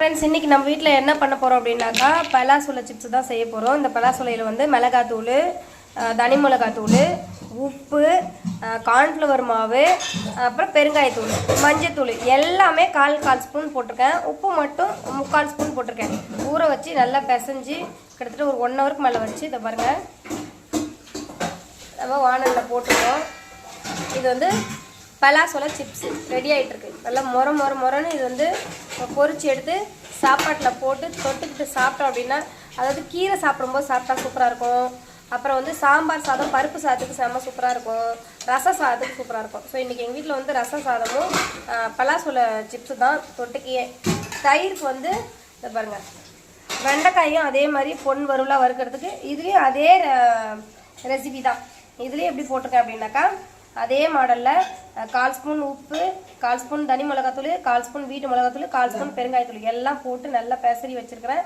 Friends இன்னைக்கு நம்ம வீட்டில் என்ன பண்ண போகிறோம் அப்படின்னாக்கா பலாசோலை சிப்ஸ் தான் செய்ய போகிறோம் இந்த பலாசோலையில் வந்து மிளகாத்தூள் தனி மிளகாத்தூள் உப்பு கார்ன்ஃப்ளவர் மாவு அப்புறம் பெருங்காயத்தூள் மஞ்சத்தூள். எல்லாமே கால் கால் ஸ்பூன் போட்டிருக்கேன். உப்பு மட்டும் முக்கால் ஸ்பூன் போட்டிருக்கேன். ஊற வச்சு நல்லா பிசைஞ்சு கிட்டத்தட்ட ஒரு ஒன் ஹவருக்கு மேலே வச்சு இதை பாருங்கள் நம்ம வானலில் போட்டுருக்கோம். இது வந்து பலாசோல சிப்ஸ் ரெடி ஆயிட்டு இருக்கு நல்லா மொர மொர மொரன்னு இது வந்து பொறிச்சு எடுத்து சாப்பாட்டில் போட்டு தொட்டுக்கிட்டு சாப்பிட்டோம் அப்படின்னா அதாவது கீரை சாப்பிடும்போது சாப்பிட்டா சூப்பராக இருக்கும். அப்புறம் வந்து சாம்பார் சாதம் பருப்பு சாதத்துக்கு செம்ம சூப்பராக இருக்கும். ரச சாதத்துக்கு சூப்பராக இருக்கும். ஸோ இன்றைக்கி எங்கள் வீட்டில் வந்து ரச சாதமும் பலாசோல சிப்ஸு தான் தொட்டுக்கியே தயிருக்கு வந்து இதை பாருங்கள் வெண்டைக்காயும் அதே மாதிரி பொன் வறுவலாக வறுக்கிறதுக்கு இதுலேயும் அதே ரெசிபி தான். இதுலேயும் எப்படி போட்டிருக்கேன் அப்படின்னாக்கா அதே மாடலில் கால் ஸ்பூன் உப்பு கால் ஸ்பூன் தனி மிளகாத்தூள் கால் ஸ்பூன் வீட்டு மிளகாத்தூள் கால் ஸ்பூன் பெருங்காயத்தூள் எல்லாம் போட்டு நல்லா பெசரி வச்சுருக்கிறேன்.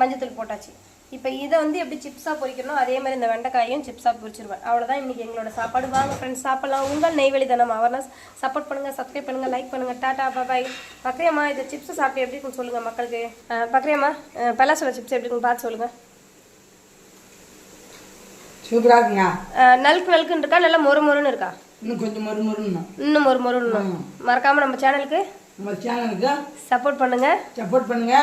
மஞ்சத்தூள் போட்டாச்சு. இப்போ இதை வந்து எப்படி சிப்ஸாக பொரிக்கணும் அதே மாதிரி இந்த வெண்டைக்காயும் சிப்ஸாக பொரிச்சிருவேன் அவ்வளோதான் இன்றைக்கி எங்களோட சாப்பாடு. வாங்க ஃப்ரெண்ட்ஸ் சாப்பிடலாம். உங்கள் நெய்வேலி தனம் அவர்னஸ் சப்போர்ட் பண்ணுங்கள் சப்ஸ்கிரைப் பண்ணுங்கள் லைக் பண்ணுங்கள் டாடா பாய் பக்ரியம்மா இந்த சிப்ஸ் சாப்பிட்டு எப்படி இருக்குன்னு சொல்லுங்கள் மக்களுக்கு. பக்ரியம்மா பலாசோல சிப்ஸ் எப்படி இருக்குன்னு பார்த்து சொல்லுங்கள் சூப்பராக இருக்குங்க நல்கு நல்குன்னு இருக்கா நல்லா மொறு மொறுன்னு இருக்கா? இன்னும் கொஞ்சம் மறு மறுன்னு. இன்னும் மொறு மொறுன்னு. மறக்காமல் நம்ம சேனலுக்கு நம்ம சேனலுக்கு சப்போர்ட் பண்ணுங்கள் சப்போர்ட் பண்ணுங்க.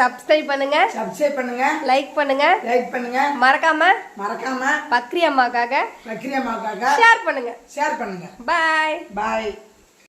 சப்ஸ்கிரைப் பண்ணுங்கள் சப்ஸ்கிரைப் பண்ணுங்க. லைக் பண்ணுங்கள் லைக் பண்ணுங்க. மறக்காமல் மறக்காம பக்ரி அம்மாக்காக பக்ரி அம்மாவுக்காக ஷேர் பண்ணுங்கள் ஷேர் பண்ணுங்க. பாய் பாய்